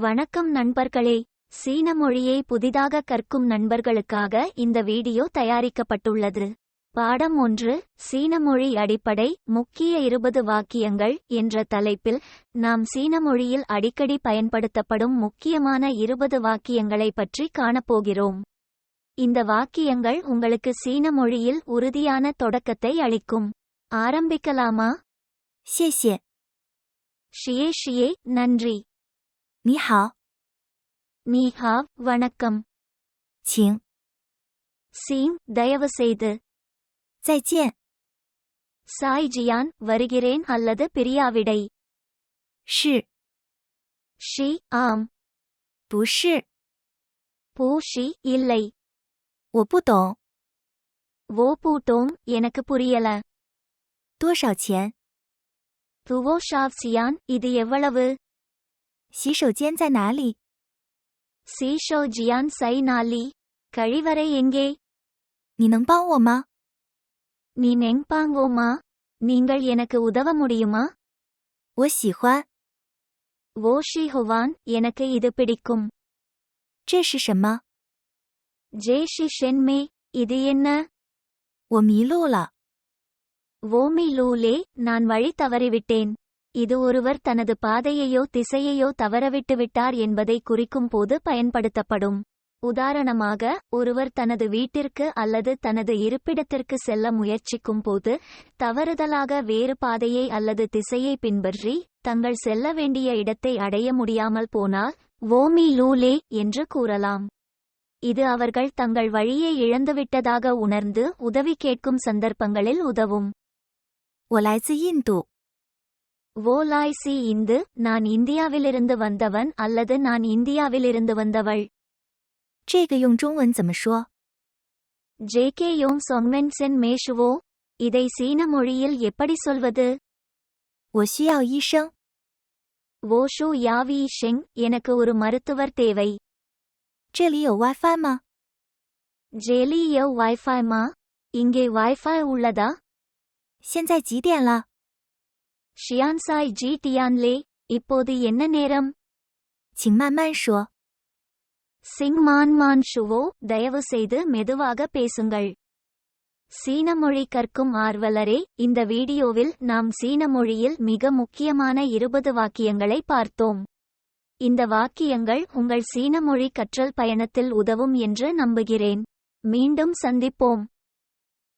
வணக்கம் நண்பர்களே. சீன மொழியை புதிதாக கற்கும் நண்பர்களுக்காக இந்த வீடியோ தயாரிக்கப்பட்டுள்ளது. பாடம் ஒன்று சீன மொழி அடிப்படை முக்கிய இருபது வாக்கியங்கள் என்ற தலைப்பில் நாம் சீன மொழியில் அடிக்கடி பயன்படுத்தப்படும் முக்கியமான இருபது வாக்கியங்களை பற்றி காணப்போகிறோம். இந்த வாக்கியங்கள் உங்களுக்கு சீன மொழியில் உறுதியான தொடக்கத்தை அளிக்கும். ஆரம்பிக்கலாமா? ஷியே ஷியே நன்றி. 你好， நீ ஹாவ் வணக்கம் 请， சீம் தயவு செய்து 再见， சாய் ஜியான் வருகிறேன் அல்லது பிரியாவிடை 是 ஷி ஆம் 不是？ பூ ஷி இல்லை 我不懂， ஓ பூட்டோம் எனக்கு புரியல 多少钱？ துவோ ஷாவ் சியான் இது எவ்வளவு 洗手间在哪里？ சீஷோ ஜியான் சை நாலி கழிவறை எங்கே 你能帮我吗？ நீ நெங்பாங்கோமா நீங்கள் எனக்கு உதவ முடியுமா 我喜欢。 ஓ ஷி ஹுவான் எனக்கு இது பிடிக்கும் 这是什么？ ஜே ஷி ஷென்மே இது என்ன 我迷路了。 ஓமி லூலே நான் வழி தவறிவிட்டேன் இது ஒருவர் தனது பாதையையோ திசையையோ தவறவிட்டு விட்டார் என்பதை குறிக்கும் போது பயன்படுத்தப்படும் உதாரணமாக ஒருவர் தனது வீட்டிற்கு அல்லது தனது இருப்பிடத்திற்கு செல்ல முயற்சிக்கும் போது தவறுதலாக வேறு பாதையை அல்லது திசையை பின்பற்றி தங்கள் செல்ல வேண்டிய இடத்தை அடைய முடியாமல் போனால் ஓமி லூலே என்று கூறலாம் இது அவர்கள் தங்கள் வழியை இழந்துவிட்டதாக உணர்ந்து உதவி கேட்கும் சந்தர்ப்பங்களில் உதவும் 我来自印度， வோலாய்சி இந்து நான் இந்தியாவிலிருந்து வந்தவன் அல்லது நான் இந்தியாவிலிருந்து வந்தவள் 这个用中文怎么说？ ஜேகே யோங் சொங்மென் சென் மேஷுவோ இதை சீன மொழியில் எப்படி சொல்வது 我需要医生。 ஓஷு யாவி ஷெங் எனக்கு ஒரு மருத்துவர் தேவை 这里有 WiFi 吗？ ஜேலி யோ வைஃபை மா இங்கே வைஃபை உள்ளதா 现在几点了？ ஷியான்சாய் ஜி டியான்லே இப்போது என்ன நேரம்? சிங் மான்மான் ஷோ சிங் மான்மான் ஷுவோ தயவு செய்து மெதுவாக பேசுங்கள். சீன மொழி கற்கும் ஆர்வலரே இந்த வீடியோவில் நாம் சீன மொழியில் மிக முக்கியமான இருபது வாக்கியங்களை பார்த்தோம். இந்த வாக்கியங்கள் உங்கள் சீன மொழி கற்றல் பயணத்தில் உதவும் என்று நம்புகிறேன். மீண்டும் சந்திப்போம்.